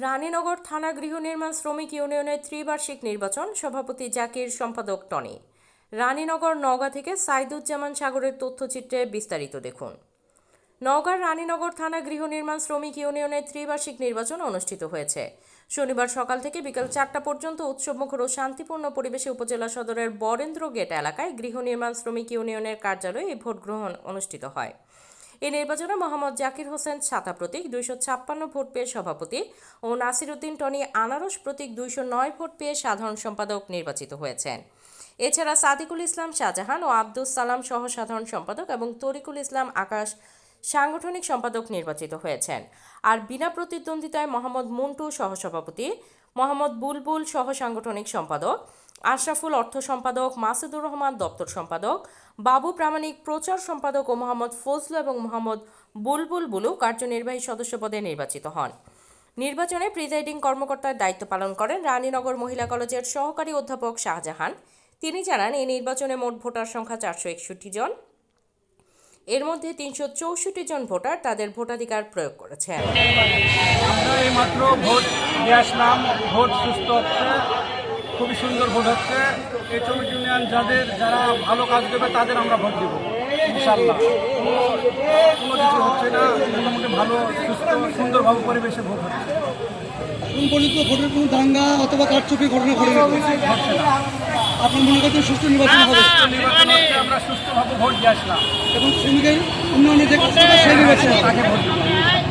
রানীনগর থানা গৃহ নির্মাণ শ্রমিক ইউনিয়নের ত্রিবার্ষিক নির্বাচন, সভাপতি জাকির, সম্পাদক টনি। রানীনগর নওগাঁ থেকে সাইদুজ্জামান সাগরের তথ্যচিত্রে বিস্তারিত দেখুন। নওগাঁর রানীনগর থানা গৃহ নির্মাণ শ্রমিক ইউনিয়নের ত্রিবার্ষিক নির্বাচন অনুষ্ঠিত হয়েছে। শনিবার সকাল থেকে বিকাল চারটা পর্যন্ত উৎসবমুখর ও শান্তিপূর্ণ পরিবেশে উপজেলা সদরের বরেন্দ্র গেট এলাকায় গৃহ নির্মাণ শ্রমিক ইউনিয়নের কার্যালয়ে এই ভোট গ্রহণ অনুষ্ঠিত হয়। এই নির্বাচনে মোহাম্মদ জাকির হোসেন ছাতা প্রতীক, দুইশো ছাপ্পান্ন ভোট পেয়ে সভাপতি ও নাসিরুদ্দিন টনি আনারস প্রতীক, দুইশো নয় ভোট পেয়ে সাধারণ সম্পাদক নির্বাচিত হয়েছেন। এছাড়া সাদিকুল ইসলাম শাহজাহান ও আব্দুস সালাম সহ সাধারণ সম্পাদক এবং তরিকুল ইসলাম আকাশ সাংগঠনিক সম্পাদক নির্বাচিত হয়েছেন। আর বিনা প্রতিদ্বন্দ্বিতায় মোহাম্মদ মুন্টু সহসভাপতি মোহাম্মদ বুলবুল সহ সাংগঠনিক সম্পাদক আশরাফুল অর্থ সম্পাদক, মাসুদুর রহমান দপ্তর সম্পাদক, বাবু প্রামাণিক প্রচার সম্পাদক ও মোহাম্মদ ফজলু এবং মোহাম্মদ বুলবুল বুলু কার্যনির্বাহী সদস্য পদে নির্বাচিত হন। নির্বাচনে প্রিজাইডিং কর্মকর্তার দায়িত্ব পালন করেন রানীনগর মহিলা কলেজের সহকারী অধ্যাপক শাহজাহান। তিনি জানান, এই নির্বাচনে মোট ভোটার সংখ্যা চারশো একষট্টি জন। এর মধ্যে তিনশো চৌষট্টি জন ভোটার তাদের ভোটাধিকার প্রয়োগ করেছেন। ভোট ভোট সুস্থ হচ্ছে। খুবই সুন্দর ভোট হচ্ছে এই শ্রমিক ইউনিয়ন যাদের যারা ভালো কাজ দেবে তাদের আমরা ভোট দেবো ইনশাল্লাহ কোনো কোনো কিছু হচ্ছে না মোটামুটি ভালো সুস্থ সুন্দরভাবে পরিবেশে ভোট হচ্ছে এখন পর্যন্ত ভোটের কোনো দাঙ্গা অথবা কারচুপি ঘটনা ঘটে হচ্ছে আপনার মনে করছেন সুষ্ঠু নির্বাচন হবে নির্বাচন হচ্ছে আমরা সুস্থভাবে ভোট দিয়ে আসলাম এবং শ্রমিকের উন্নয়নের যে সেই নির্বাচন তাকে ভোট দেবো